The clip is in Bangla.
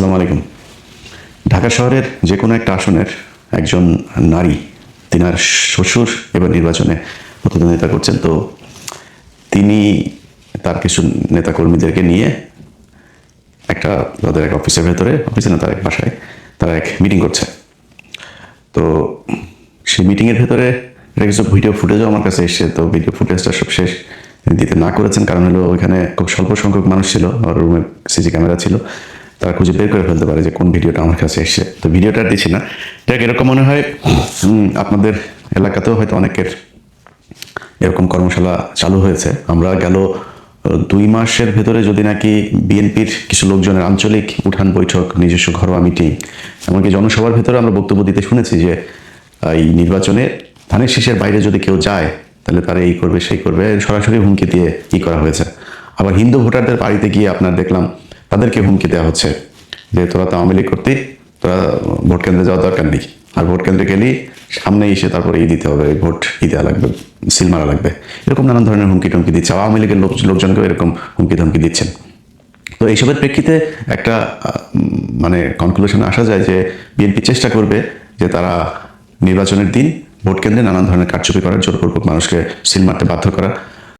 আসসালামু আলাইকুম। ঢাকা শহরের যে কোনো একটা আসনের একজন নারী, তিনার শ্বশুর এবার নির্বাচনে প্রতিদ্বন্দ্বিতা করছেন। তো তিনি তার কিছু নেতাকর্মীদেরকে নিয়ে একটা, তাদের এক অফিসের ভেতরে, অফিসে না, তার এক বাসায়, তারা এক মিটিং করছে। তো সেই মিটিংয়ের ভেতরে এটা কিছু ভিডিও ফুটেজও আমার কাছে এসছে। তো ভিডিও ফুটেজটা সব শেষ দিতে না করেছেন, কারণ হলো ওইখানে খুব স্বল্প সংখ্যক মানুষ ছিল আর রুমে সিসি ক্যামেরা ছিল। তারা খুঁজে বের করে ফেলতে পারে যে কোন ভিডিওটা আমার কাছে এসছে। তো ভিডিওটা দিচ্ছি না। দেখ এরকম মনে হয় আপনাদের এলাকাতেও হয়তো অনেকের এরকম কর্মশালা চালু হয়েছে। আমরা গেল দুই মাসের ভেতরে যদি নাকি বিএনপির কিছু লোকজনের আঞ্চলিক উঠান বৈঠক, নিজস্ব ঘরোয়া মিটিং, এমনকি জনসভার ভেতরে আমরা বক্তব্য দিতে শুনেছি যে এই নির্বাচনে ধানের শীষের বাইরে যদি কেউ যায়, তাহলে তারা এই করবে, সেই করবে, সরাসরি হুমকি দিয়ে ই করা হয়েছে। আবার হিন্দু ভোটারদের বাড়িতে গিয়ে আপনার দেখলাম তাদেরকে হুমকি দেওয়া হচ্ছে যে তোরা তো আওয়ামী লীগ করতে তোরা ভোট কেন্দ্রে যাওয়ার দরকার নেই। আর ভোট কেন্দ্রে গেলেই সামনে এসে তারপরে ই দিতে হবে, ভোট ই দেওয়া লাগবে, সিল মারা লাগবে। এরকম নানান ধরনের হুমকি টুমকি দিচ্ছে। আওয়ামী লীগের লোক লোকজনকেও এরকম হুমকি ধমকি দিচ্ছেন। তো এইসবের প্রেক্ষিতে একটা মানে কনক্লুশনে আসা যায় যে বিএনপি চেষ্টা করবে যে তারা নির্বাচনের দিন ভোট কেন্দ্রে নানান ধরনের কারচুপি করার, জোরপূর্বক মানুষকে সিল মারতে বাধ্য করা